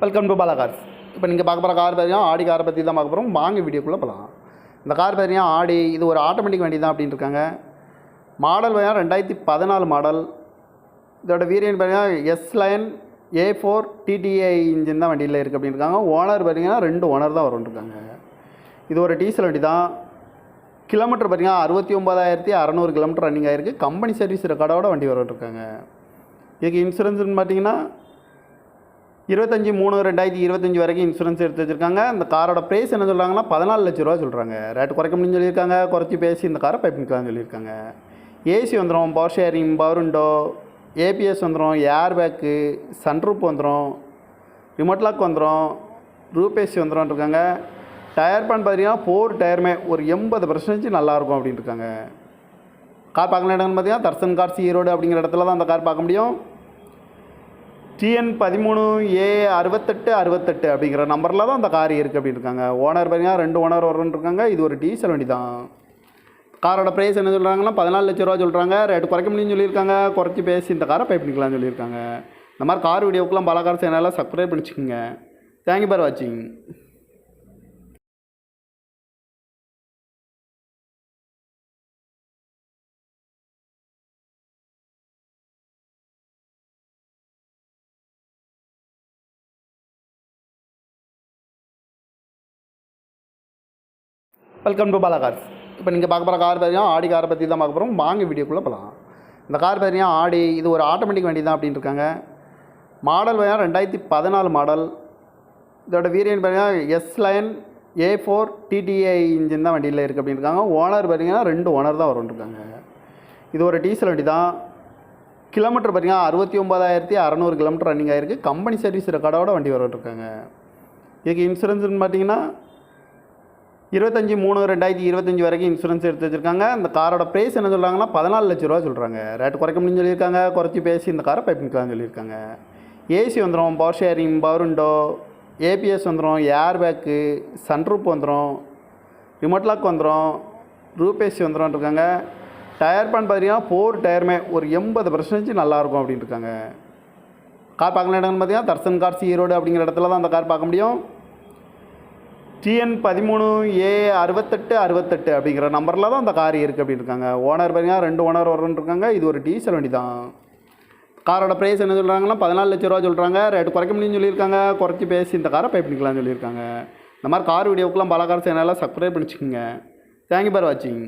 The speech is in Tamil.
வெல்கம் டு பாலா கார்ஸ் இப்போ நீங்கள் பார்க்க போகிற கார் பார்த்தீங்கன்னா ஆடி காரை பற்றி தான் பார்க்க போகிறோம் வாங்க வீடியோக்குள்ளே போகலாம் இந்த கார் பார்த்தீங்கன்னா ஆடி இது ஒரு ஆட்டோமேட்டிக் வண்டி தான் அப்படின்னு இருக்காங்க. மாடல் பார்த்தீங்கன்னா ரெண்டாயிரத்தி பதினாலு மாடல் இதோட வீரியன் பார்த்தீங்கன்னா S line A four TDI engine தான் வண்டியில் இருக்குது அப்படின்னு இருக்காங்க. ஓனர் பார்த்தீங்கன்னா ரெண்டு ஓனர் தான் வரும்னு இருக்காங்க. இது ஒரு டீசல் வண்டி தான் கிலோமீட்டர் பார்த்தீங்கன்னா அறுபத்தி ஒம்பதாயிரத்தி அறநூறு கிலோமீட்டர் ரன்னிங் ஆகிருக்கு கம்பெனி சர்வீஸ் ரெக்கார்டோட வண்டி வரும்னு இருக்காங்க. இதுக்கு இன்சூரன்ஸ்னு பார்த்தீங்கன்னா இருபத்தஞ்சி மூணு ரெண்டாயிரத்தி இருபத்தஞ்சி வரைக்கும் இன்சூரன்ஸ் எடுத்து வச்சுருக்காங்க. அந்த காரோட ப்ரைஸ் என்ன சொல்கிறாங்கன்னா பதினாலு லட்ச ரூபா சொல்கிறாங்க ரேட் குறைக்க முடியும்னு சொல்லியிருக்காங்க. குறைச்சி பேசி இந்த காரை பைப் சொல்லியிருக்காங்க. ஏசி வந்துடும் power steering power window ABS வந்துடும் ஏர் பேக்கு சன்ரூப் வந்துடும் ரிமோட் லாக் வந்துடும் ரூபேசி வந்துடும் இருக்காங்க. டயர் பேன் பார்த்தீங்கன்னா ஃபோர் டயருமே ஒரு எண்பது பர்சன்டேஜ் நல்லாயிருக்கும் அப்படின்னு இருக்காங்க. கார் பார்க்கலாம் இடம்னு பார்த்தீங்கன்னா தர்சன் கார்ஸ் ஈரோடு அப்படிங்கிற இடத்துல தான் அந்த கார் பார்க்க முடியும். டிஎன் பதிமூணு ஏ அறுபத்தெட்டு அறுபத்தெட்டு அப்படிங்கிற நம்பரில் தான் அந்த கார் இருக்குது அப்படின்னு இருக்காங்க. ஓனர் பார்த்தீங்கன்னா ரெண்டு ஓனர் வரும்னு இருக்காங்க. இது ஒரு டீசல் வண்டி தான் காரோட ப்ரைஸ் என்ன சொல்கிறாங்கன்னா பதினாலு லட்ச ரூபா சொல்கிறாங்க ரேட்டு குறைக்க முடியும்னு சொல்லியிருக்காங்க. குறைச்சி பேசி இந்த காரை பை பண்ணிக்கலாம்னு சொல்லியிருக்காங்க. இந்த மாதிரி கார் வீடியோக்கெலாம் பல கார் சேனலாக சப்ஸ்கிரைப் பண்ணிச்சுக்கோங்க தேங்க்யூ ஃபார் வாட்சிங் வெல்கம் டு பாலா கார்ஸ் இப்போ நீங்கள் பார்க்க போகிற கார் பார்த்தீங்கன்னா ஆடி காரை பற்றி தான் பார்க்க போகிறோம் வாங்க வீடியோக்குள்ளே போகலாம் இந்த கார் பார்த்தீங்கன்னா ஆடி இது ஒரு ஆட்டோமேட்டிக் வண்டி தான் அப்படின்னு இருக்காங்க. மாடல் பார்த்தீங்கன்னா ரெண்டாயிரத்தி பதினாலு மாடல் இதோட வீரியன் பார்த்தீங்கன்னா S line A four TDI engine தான் வண்டியில் இருக்குது அப்படின்னு இருக்காங்க. ஓனர் பார்த்தீங்கன்னா ரெண்டு ஓனர் தான் வரும்னு இருக்காங்க. இது ஒரு டீசல் வண்டி தான் கிலோமீட்டர் பார்த்தீங்கன்னா அறுபத்தி ஒம்பதாயிரத்தி அறநூறு கிலோமீட்டர் ரன்னிங் ஆகிருக்கு கம்பெனி சர்வீஸ் ரெக்கார்டோட வண்டி வரும்னு இருக்காங்க. இதுக்கு இன்சூரன்ஸ்னு பார்த்தீங்கன்னா இருபத்தஞ்சி மூணு ரெண்டாயிரத்தி இருபத்தஞ்சி வரைக்கும் இன்சூரன்ஸ் எடுத்து வச்சுருக்காங்க. அந்த காரோட ப்ரைஸ் என்ன சொல்கிறாங்கன்னா பதினாலு லட்ச ரூபா சொல்கிறாங்க ரேட்டு குறைக்க முடியும்னு சொல்லியிருக்காங்க. குறைச்சி பேசி இந்த காரை பைப் சொல்லியிருக்காங்க. ஏசி வந்துடும் power steering power window ABS வந்துடும் ஏர் பேக்கு சன்ரூப் வந்துடும் ரிமோட் லாக் வந்துடும் ரூபேசி வந்துடும் இருக்காங்க. டயர் பேன் பார்த்தீங்கன்னா ஃபோர் டயருமே ஒரு எண்பது பர்சன்டேஜ் நல்லாயிருக்கும் அப்படின்னு இருக்காங்க. கார் பார்க்கல இடம்னு பார்த்தீங்கன்னா தர்சன் கார்ஸ் ஈரோடு அப்படிங்கிற இடத்துல தான் அந்த கார் பார்க்க முடியும். டிஎன் பதிமூணு ஏ அறுபத்தெட்டு அறுபத்தெட்டு அப்படிங்கிற நம்பரில் தான் அந்த கார் இருக்குது அப்படின்னு இருக்காங்க ஓனர் பார்த்தீங்கன்னா ரெண்டு ஓனர் வரும்னு இருக்காங்க இது ஒரு டீசல் வண்டி தான் காரோட ப்ரைஸ் என்ன சொல்கிறாங்கன்னா பதினாலு லட்ச ரூபா சொல்கிறாங்க ரேட் குறைக்க முடியும்னு சொல்லியிருக்காங்க. குறைச்சி பேசி இந்த காரை பை பண்ணிக்கலாம்னு சொல்லியிருக்காங்க. இந்த மாதிரி கார் வீடியோக்கெலாம் பல கார் சேனலாக சப்ஸ்கிரைப் பண்ணிச்சுக்கோங்க தேங்க்யூ ஃபார் வாட்சிங்